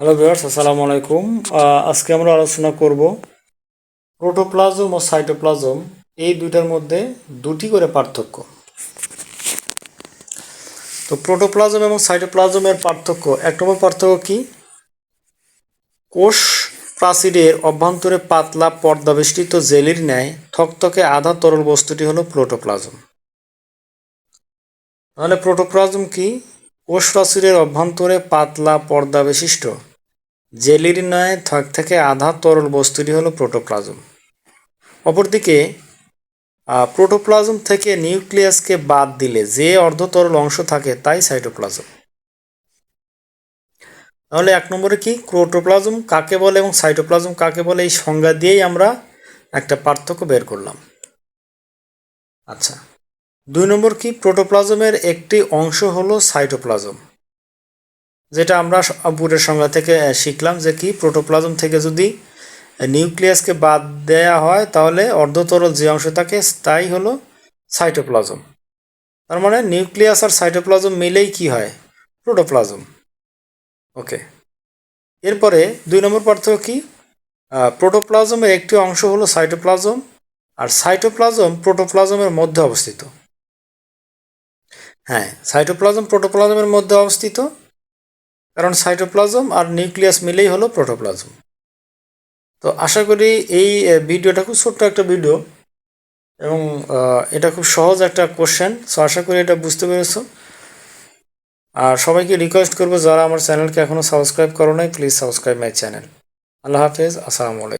Hello viewers আসসালামু আলাইকুম আজকে আমরা আলোচনা করব প্রোটোপ্লাজম ও সাইটোপ্লাজম এই দুইটার মধ্যে দুটি করে পার্থক্য। তো প্রোটোপ্লাজম এবং সাইটোপ্লাজমের পার্থক্য, এক নম্বর পার্থক্য কি? কোষ প্রাচীরের অভ্যন্তরে পাতলা পর্দাবেষ্টিত জেলির ন্যায় থকথকে আধা তরল বস্তুটি হলো প্রোটোপ্লাজম তাহলে প্রোটোপ্লাজম কি? কোষ প্রাচীরের অভ্যন্তরে পাতলা পর্দা বিশিষ্ট। জেলির ন্যায় থক থেকে আধা তরল বস্তুটি হলো প্রোটোপ্লাজম। অপরদিকে প্রোটোপ্লাজম থেকে নিউক্লিয়াসকে বাদ দিলে যে অর্ধতরল অংশ থাকে তাই সাইটোপ্লাজম। তাহলে এক নম্বরে কি? ক্রোটোপ্লাজম কাকে বলে এবং সাইটোপ্লাজম কাকে বলে? এই সংজ্ঞা দিয়েই আমরা একটা পার্থক্য বের করলাম। আচ্ছা। দুই নম্বর কি? প্রোটোপ্লাজমের একটি অংশ হলো সাইটোপ্লাজম। যেটা আমরা পুরের সংজ্ঞা থেকে শিখলাম যে কি? প্রোটোপ্লাজম থেকে যদি নিউক্লিয়াসকে বাদ দেয়া হয়, তাহলে অর্ধতরল যে অংশ থাকে, তাই হলো সাইটোপ্লাজম। তার মানে নিউক্লিয়াস আর সাইটোপ্লাজম মিলেই কি হয়? প্রোটোপ্লাজম। ওকে এরপরে দুই নম্বর পার্থক্য কি? প্রোটোপ্লাজমের একটি অংশ হলো সাইটোপ্লাজম, আর সাইটোপ্লাজম প্রোটোপ্লাজমের মধ্যে অবস্থিত। হ্যাঁ সাইটোপ্লাজম প্রোটোপ্লাজমের মধ্যে অবস্থিত। কারণ সাইটোপ্লাজম আর নিউক্লিয়াস মিলেই হলো প্রোটোপ্লাজম তো আশা করি এই ভিডিওটা খুব ছোট্ট একটা ভিডিও এবং এটা খুব সহজ একটা কোশ্চেন সো আশা করি এটা বুঝতে পেরেছ। আর সবাইকে রিকোয়েস্ট করব, যারা আমার চ্যানেলকে এখনও সাবস্ক্রাইব করো নাই প্লিজ সাবস্ক্রাইব মাই চ্যানেল আল্লাহ হাফেজ, আসসালামু আলাইকুম।